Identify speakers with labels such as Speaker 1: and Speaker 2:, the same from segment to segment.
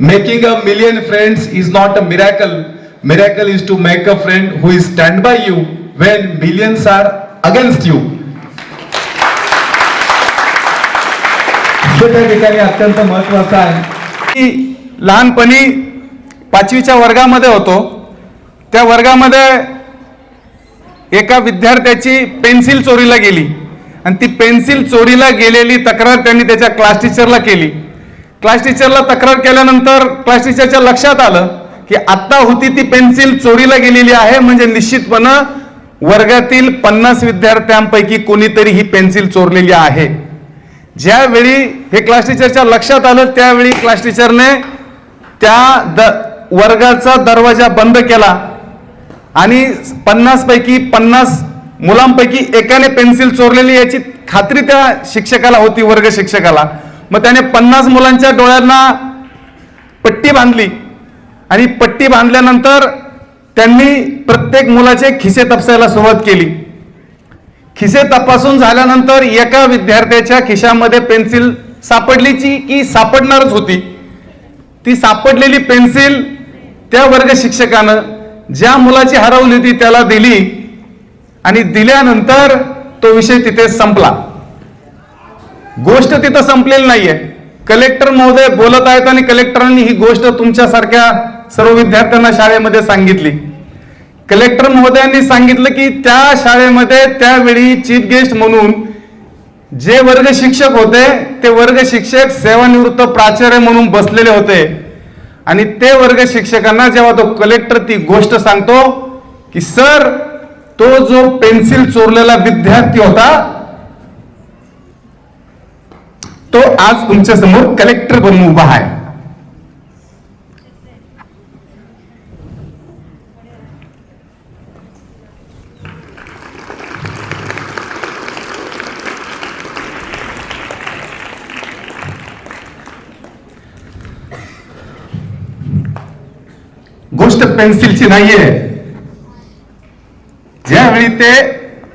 Speaker 1: Making a million friends is not a miracle. Miracle is to make a friend who is stand by you when millions are against you. त्या ठिकाणी अत्यंत महत्वाचं आहे
Speaker 2: की लहानपणी पाचवीच्या वर्गामध्ये होतो त्या वर्गामध्ये एका विद्यार्थ्याची पेन्सिल चोरीला गेली आणि ती पेन्सिल चोरीला गेलेली तक्रार त्यांनी त्याच्या क्लास टीचरला केली क्लास टीचरला तक्रार केल्यानंतर क्लास टीचरच्या लक्षात आलं की आत्ता होती ती पेन्सिल चोरीला गेलेली आहे म्हणजे निश्चितपणं वर्गातील पन्नास विद्यार्थ्यांपैकी कोणीतरी ही पेन्सिल चोरलेली आहे. ज्यावेळी हे क्लास टीचरच्या लक्षात आलं त्यावेळी क्लास टीचरने त्या द वर्गाचा दरवाजा बंद केला आणि पन्नासपैकी पन्नास मुलांपैकी एकाने पेन्सिल चोरलेली याची खात्री त्या शिक्षकाला होती वर्ग शिक्षकाला. मग त्याने पन्नास मुलांच्या डोळ्यांना पट्टी बांधली. आणि पट्टी बांधल्यानंतर त्यांनी प्रत्येक मुलाचे खिसे तपसायला सुरुवात केली. खिसे तपासून झाल्यानंतर एका विद्यार्थ्याच्या खिशामध्ये पेन्सिल सापडलीची की सापडणारच होती. ती सापडलेली पेन्सिल त्या वर्ग शिक्षकानं ज्या मुलाची हरवली होती त्याला दिली आणि दिल्यानंतर तो विषय तिथे संपला. गोष्ट तिथं संपलेली नाहीये. कलेक्टर महोदय बोलत आहेत आणि कलेक्टरांनी ही गोष्ट तुमच्यासारख्या सर्व विद्यार्थ्यांना शाळेमध्ये सांगितली. कलेक्टर महोदयांनी सांगितलं की त्या शाळेमध्ये त्यावेळी चीफ गेस्ट म्हणून जे वर्ग शिक्षक होते ते वर्ग शिक्षक सेवानिवृत्त प्राचार्य म्हणून बसलेले होते. आणि ते वर्ग शिक्षकांना जेव्हा तो कलेक्टर ती गोष्ट सांगतो की सर तो जो पेन्सिल चोरलेला विद्यार्थी होता तो आज तुमच्यासमोर कलेक्टर बनून उभा आहे. गोष्ट पेन्सिलची नाहीये. ज्यावेळी ते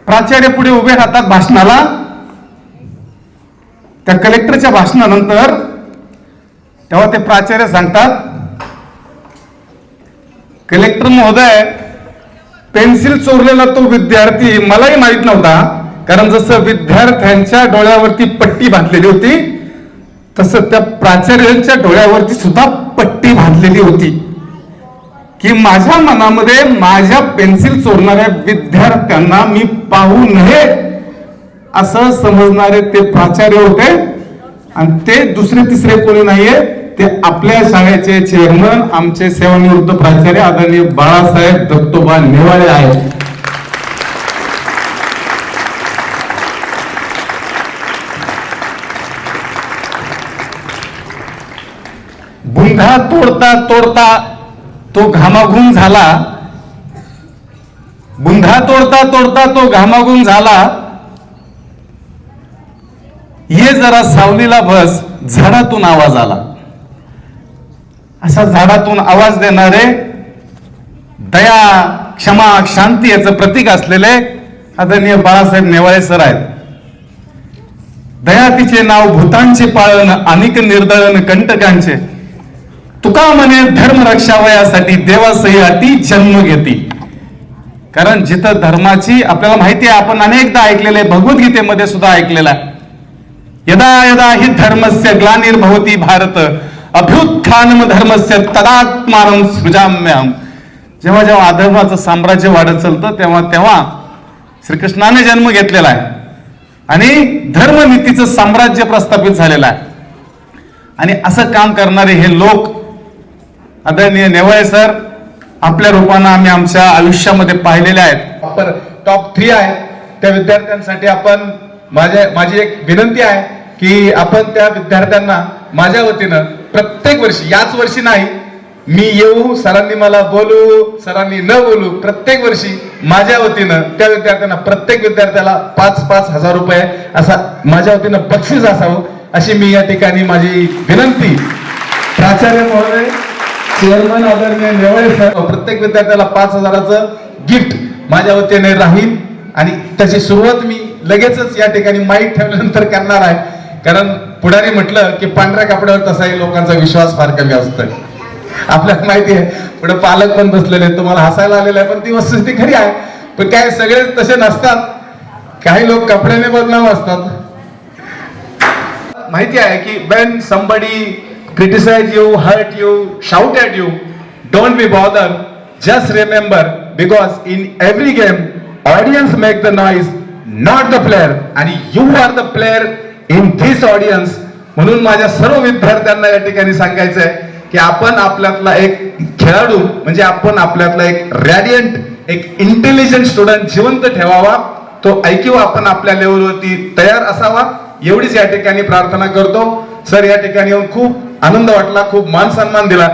Speaker 2: प्राचार्य पुढे उभे राहतात भाषणाला त्या कलेक्टरच्या भाषणानंतर तेव्हा ते प्राचार्य सांगतात कलेक्टर महोदय पेन्सिल चोरलेला तो विद्यार्थी मलाही माहीत नव्हता. कारण जसं विद्यार्थ्यांच्या डोळ्यावरती पट्टी बांधलेली होती तसं त्या प्राचार्यांच्या डोळ्यावरती सुद्धा पट्टी बांधलेली होती. की माझ्या मनामध्ये माझ्या पेन्सिल चोरणाऱ्या विद्यार्थ्यांना मी पाहू नये. असं समजणारे ते प्राचार्य होते. आणि ते दुसरे तिसरे कोणी नाहीये. ते आपल्या शाळेचे चेअरमन आमचे सेवानिवृत्त प्राचार्य आदरणीय बाळासाहेब दत्तोबा नेवाळे आहेत. बुंधा तोडता तोडता तो घामाघूम झाला. बुंधा तोडता तोडता तो घामाघूम झाला. ये जरा सावलीला बस झाडातून आवाज आला. असा झाडातून आवाज देणारे दया क्षमा शांती याचं प्रतीक असलेले आदरणीय बाळासाहेब नेवाळे सर आहेत. दया तिचे नाव भूतांचे पाळण अनेक निर्दळन कंटकांचे. तुका म्हणे धर्म रक्षावयासाठी देवासही अटी जन्म घेती. कारण जिथं धर्माची आपल्याला माहिती आहे आपण अनेकदा ऐकलेले भगवद्गीतेमध्ये सुद्धा ऐकलेला आहे. यदा यदा हि धर्मस्य ग्लानिर्भवती भारत अभ्युत्थानम धर्मस्य तदात्मानं सृजाम्यहम जेव्हा जेव्हा अधर्माचं साम्राज्य वाढत चालतं तेव्हा तेव्हा श्रीकृष्णाने जन्म घेतलेला आहे. आणि धर्मनीतीचं साम्राज्य प्रस्थापित झालेलं आहे. आणि असं काम करणारे हे लोक आदरणीय नेवळे सर आपल्या रूपानं आम्ही आमच्या आयुष्यामध्ये पाहिलेले आहेत.
Speaker 1: पर टॉप थ्री आहे. त्या विद्यार्थ्यांसाठी आपण माझ्या माझी एक विनंती आहे. की आपण त्या विद्यार्थ्यांना माझ्या वतीनं प्रत्येक वर्षी याच वर्षी नाही मी येऊ सरांनी मला बोलू सरांनी न बोलू प्रत्येक वर्षी माझ्या वतीनं त्या विद्यार्थ्यांना प्रत्येक विद्यार्थ्याला पाच पाच हजार रुपये असा माझ्या वतीनं बक्षीस असावं अशी मी या ठिकाणी माझी विनंती. प्राचार्य महोदय चेअरमन आदरणीय नेवळे सर प्रत्येक विद्यार्थ्याला पाच हजाराचं गिफ्ट माझ्या वतीने राहील. आणि त्याची सुरुवात मी लगेचच या ठिकाणी माईक ठेवल्यानंतर करणार आहे. कारण पुढारी म्हटलं की पांढऱ्या कपड्यावर तसाही लोकांचा विश्वास फार कमी असतोय. आपल्याला माहिती आहे पुढे पालक पण बसलेले आहेत, तुम्हाला हसायला आलेलं आहे पण ती वस्तुस्थिती खरी आहे. पण काय सगळे तसे नसतात. काही लोक कपड्याने बदनाम असतात. माहिती आहे की when somebody criticise you hurt you shout at you don't be bother just remember because in every game audience make the noise not the player आणि you are the player in this audience म्हणून माझ्या सर्व विद्यार्थ्यांना या ठिकाणी सांगायचं आहे की आपण आपल्यातला एक खेळाडू म्हणजे आपण आपल्यातला एक रॅडियंट एक इंटेलिजंट स्टुडंट जिवंत ठेवावा तो ऐक्यू आपण आपल्या लेवलवरती तयार असावा एवढीच या ठिकाणी प्रार्थना करतो. सर या ठिकाणी येऊन खूप आनंद वाटला खूप मान सन्मान दिला.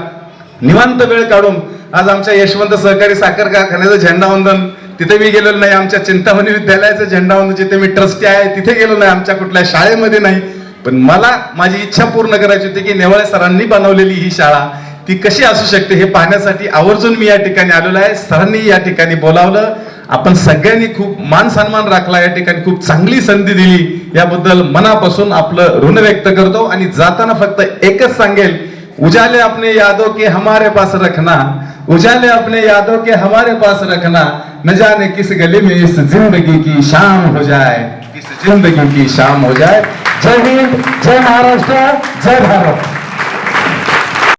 Speaker 1: निवांत वेळ काढून आज आमच्या यशवंत सहकारी साखर कारखान्याचं झेंडावंदन तिथे मी गेलेलो नाही. आमच्या चिंतामणी विद्यालयाचं झेंडावंदन जिथे मी ट्रस्टी आहे तिथे गेलो नाही. आमच्या कुठल्या शाळेमध्ये नाही. पण मला माझी इच्छा पूर्ण करायची होती की नेवाळे सरांनी बनवलेली ही शाळा ती कशी असू शकते हे पाहण्यासाठी आवर्जून मी या ठिकाणी आलेलो आहे. सरांनी या ठिकाणी बोलावलं. आपण सगळ्यांनी खूप मान सन्मान राखला या ठिकाणी खूप चांगली संधी दिली. याबद्दल मनापासून आपलं ऋण व्यक्त करतो. आणि जाताना फक्त एकच सांगेल उजाले आपने यादो के हमारे पास रखना. उजाले अपने यादों के हमारे पास रखना, न जाने किस गली में इस ज़िंदगी की शाम हो जाए। इस ज़िंदगी की शाम हो जाए। जय हिंद, जय महाराष्ट्र, जय भारत।